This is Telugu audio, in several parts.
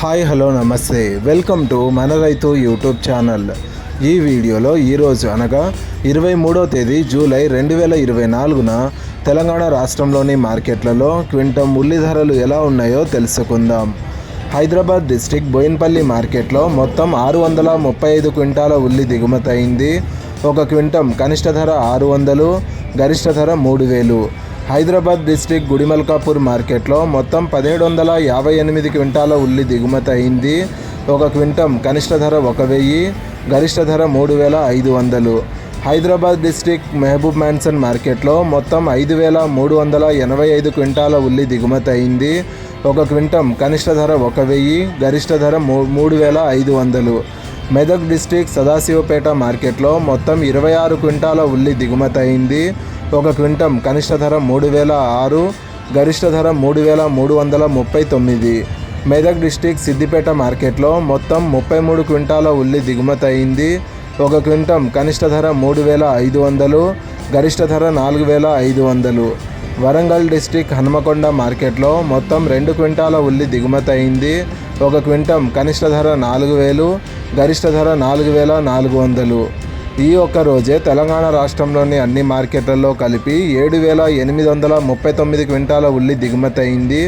హాయ్ హలో నమస్తే. వెల్కమ్ టు మన రైతు యూట్యూబ్ ఛానల్. ఈ వీడియోలో ఈరోజు అనగా ఇరవై మూడో తేదీ జూలై రెండు వేల ఇరవై నాలుగున తెలంగాణ రాష్ట్రంలోని మార్కెట్లలో క్వింటం ఉల్లి ధరలు ఎలా ఉన్నాయో తెలుసుకుందాం. హైదరాబాద్ డిస్టిక్ బోయిన్పల్లి మార్కెట్లో మొత్తం ఆరు వందల ముప్పై ఐదు క్వింటాల ఉల్లి దిగుమతయింది ఒక క్వింటం కనిష్ట ధర ఆరు వందలు గరిష్ట ధర మూడు వేలు. హైదరాబాద్ డిస్టిక్ గుడిమల్కాపూర్ మార్కెట్లో మొత్తం పదిహేడు వందల యాభై ఎనిమిది క్వింటాల ఉల్లి దిగుమతి అయింది. ఒక క్వింటం కనిష్ట ధర ఒక వెయ్యి గరిష్ట ధర మూడు వేల ఐదు వందలు. హైదరాబాద్ డిస్టిక్ మెహబూబ్ మ్యాన్సన్ మార్కెట్లో మొత్తం ఐదు వేల మూడు వందల ఎనభై ఐదు క్వింటాల ఉల్లి దిగుమతి అయింది. ఒక క్వింటం కనిష్ట ధర ఒక వెయ్యి గరిష్ట ధర మూ మూడు వేల ఐదు వందలు. మెదక్ డిస్టిక్ సదాశివపేట మార్కెట్లో మొత్తం ఇరవై ఆరు క్వింటాల ఉల్లి దిగుమతి అయింది. ఒక క్వింటం కనిష్ట ధర మూడు వేల ఆరు గరిష్ట ధర మూడు వేల మూడు వందల ముప్పై తొమ్మిది. మెదక్ డిస్టిక్ సిద్దిపేట మార్కెట్లో మొత్తం ముప్పై మూడు క్వింటాల ఉల్లి దిగుమతి అయింది. ఒక క్వింటం కనిష్ట ధర మూడు వేల ఐదు వందలు గరిష్ట ధర నాలుగు వేల ఐదు వందలు. వరంగల్ డిస్టిక్ హనుమకొండ మార్కెట్లో మొత్తం రెండు క్వింటాల ఉల్లి దిగుమతి అయింది. ఒక క్వింటం కనిష్ట ధర నాలుగు వేలు గరిష్ట ధర నాలుగు వేల నాలుగు వందలు. ఈ ఒక్క రోజే తెలంగాణ రాష్ట్రంలోని అన్ని మార్కెట్లలో కలిపి ఏడు వేల ఎనిమిది వందల ముప్పై తొమ్మిది క్వింటాల ఉల్లి దిగుమతి అయింది.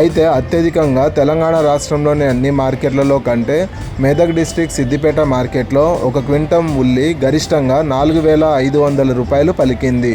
అయితే అత్యధికంగా తెలంగాణ రాష్ట్రంలోని అన్ని మార్కెట్లలో కంటే మెదక్ డిస్టిక్ సిద్దిపేట మార్కెట్లో ఒక క్వింటం ఉల్లి గరిష్టంగా నాలుగు వేల ఐదు వందల రూపాయలు పలికింది.